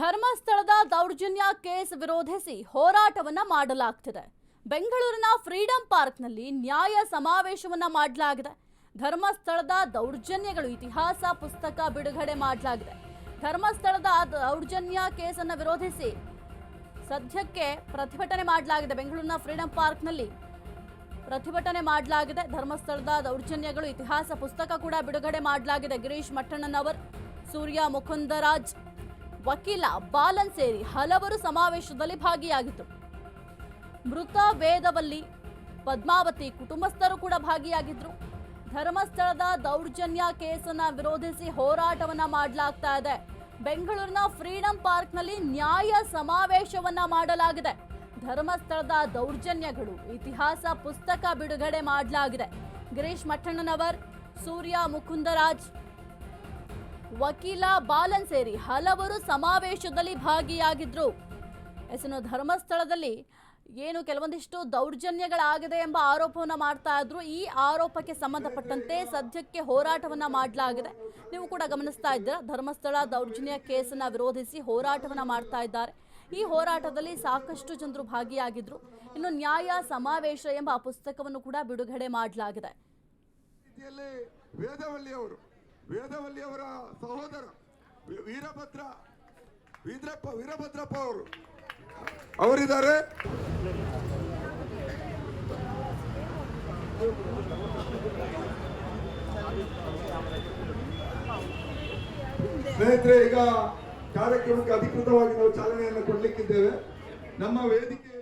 ಧರ್ಮಸ್ಥಳದ ದೌರ್ಜನ್ಯ ಕೇಸ್ ವಿರೋಧಿಸಿ ಹೋರಾಟವನ್ನ ಮಾಡಲಾಗ್ತಿದೆ. ಬೆಂಗಳೂರಿನ ಫ್ರೀಡಂ ಪಾರ್ಕ್ನಲ್ಲಿ ನ್ಯಾಯ ಸಮಾವೇಶವನ್ನ ಮಾಡಲಾಗಿದೆ. ಧರ್ಮಸ್ಥಳದ ದೌರ್ಜನ್ಯಗಳು ಇತಿಹಾಸ, ಪುಸ್ತಕ ಬಿಡುಗಡೆ ಮಾಡಲಾಗಿದೆ. ಧರ್ಮಸ್ಥಳದ ದೌರ್ಜನ್ಯ ಕೇಸನ್ನು ವಿರೋಧಿಸಿ ಸದ್ಯಕ್ಕೆ ಪ್ರತಿಭಟನೆ ಮಾಡಲಾಗಿದೆ. ಬೆಂಗಳೂರಿನ ಫ್ರೀಡಂ ಪಾರ್ಕ್ನಲ್ಲಿ ಪ್ರತಿಭಟನೆ ಮಾಡಲಾಗಿದೆ. ಧರ್ಮಸ್ಥಳದ ದೌರ್ಜನ್ಯಗಳು ಇತಿಹಾಸ, ಪುಸ್ತಕ ಕೂಡ ಬಿಡುಗಡೆ ಮಾಡಲಾಗಿದೆ. ಗಿರೀಶ್ ಮಟ್ಟಣ್ಣನವರ್, ಸೂರ್ಯ ಮುಕುಂದರಾಜ್ ವಕೀಲ ಬಾಲನ್ ಸೇರಿ ಹಲವರು ಸಮಾವೇಶದಲ್ಲಿ ಭಾಗಿಯಾಗಿದ್ದರು. ಮೃತ ವೇದವಲ್ಲಿ ಪದ್ಮಾವತಿ ಕುಟುಂಬಸ್ಥರು ಕೂಡ ಭಾಗಿಯಾಗಿದ್ರು. ಧರ್ಮಸ್ಥಳದ ದೌರ್ಜನ್ಯ ಕೇಸನ್ನ ವಿರೋಧಿಸಿ ಹೋರಾಟವನ್ನ ಮಾಡಲಾಗ್ತಾ ಇದೆ. ಬೆಂಗಳೂರಿನ ಫ್ರೀಡಂ ಪಾರ್ಕ್ನಲ್ಲಿ ನ್ಯಾಯ ಸಮಾವೇಶವನ್ನ ಮಾಡಲಾಗಿದೆ. ಧರ್ಮಸ್ಥಳದ ದೌರ್ಜನ್ಯಗಳು ಇತಿಹಾಸ ಪುಸ್ತಕ ಬಿಡುಗಡೆ ಮಾಡಲಾಗಿದೆ. ಗಿರೀಶ್ ಮಠಣ್ಣನವರ್, ಸೂರ್ಯ ಮುಕುಂದರಾಜ್ ವಕೀಲ ಬಾಲನ್ ಸೇರಿ ಹಲವರು ಸಮಾವೇಶದಲ್ಲಿ ಭಾಗಿಯಾಗಿದ್ರು. ಎಸನು ಧರ್ಮಸ್ಥಳದಲ್ಲಿ ಏನು ಕೆಲವೊಂದಿಷ್ಟು ದೌರ್ಜನ್ಯಗಳಾಗಿದೆ ಎಂಬ ಆರೋಪವನ್ನು ಮಾಡ್ತಾ ಇದ್ರು. ಈ ಆರೋಪಕ್ಕೆ ಸಂಬಂಧಪಟ್ಟಂತೆ ಸದ್ಯಕ್ಕೆ ಹೋರಾಟವನ್ನ ಮಾಡಲಾಗಿದೆ. ನೀವು ಕೂಡ ಗಮನಿಸ್ತಾ ಇದ್ದೀರಾ, ಧರ್ಮಸ್ಥಳ ದೌರ್ಜನ್ಯ ಕೇಸನ್ನ ವಿರೋಧಿಸಿ ಹೋರಾಟವನ್ನ ಮಾಡ್ತಾ ಇದ್ದಾರೆ. ಈ ಹೋರಾಟದಲ್ಲಿ ಸಾಕಷ್ಟು ಜನರು ಭಾಗಿಯಾಗಿದ್ರು. ಇನ್ನು ನ್ಯಾಯ, ಸಮಾವೇಶ ಎಂಬ ಪುಸ್ತಕವನ್ನು ಕೂಡ ಬಿಡುಗಡೆ ಮಾಡಲಾಗಿದೆ. ವೇದವಲ್ಲಿ ಅವರ ಸಹೋದರ ವೀರಭದ್ರ ವೀರಪ್ಪ ವೀರಭದ್ರಪ್ಪ ಅವರು. ಅವರಿದ್ದಾರೆ. ಸ್ನೇಹಿತರೆ, ಈಗ ಕಾರ್ಯಕ್ರಮಕ್ಕೆ ಅಧಿಕೃತವಾಗಿ ನಾವು ಚಾಲನೆಯನ್ನು ಕೊಡಲಿಕ್ಕಿದ್ದೇವೆ. ನಮ್ಮ ವೇದಿಕೆ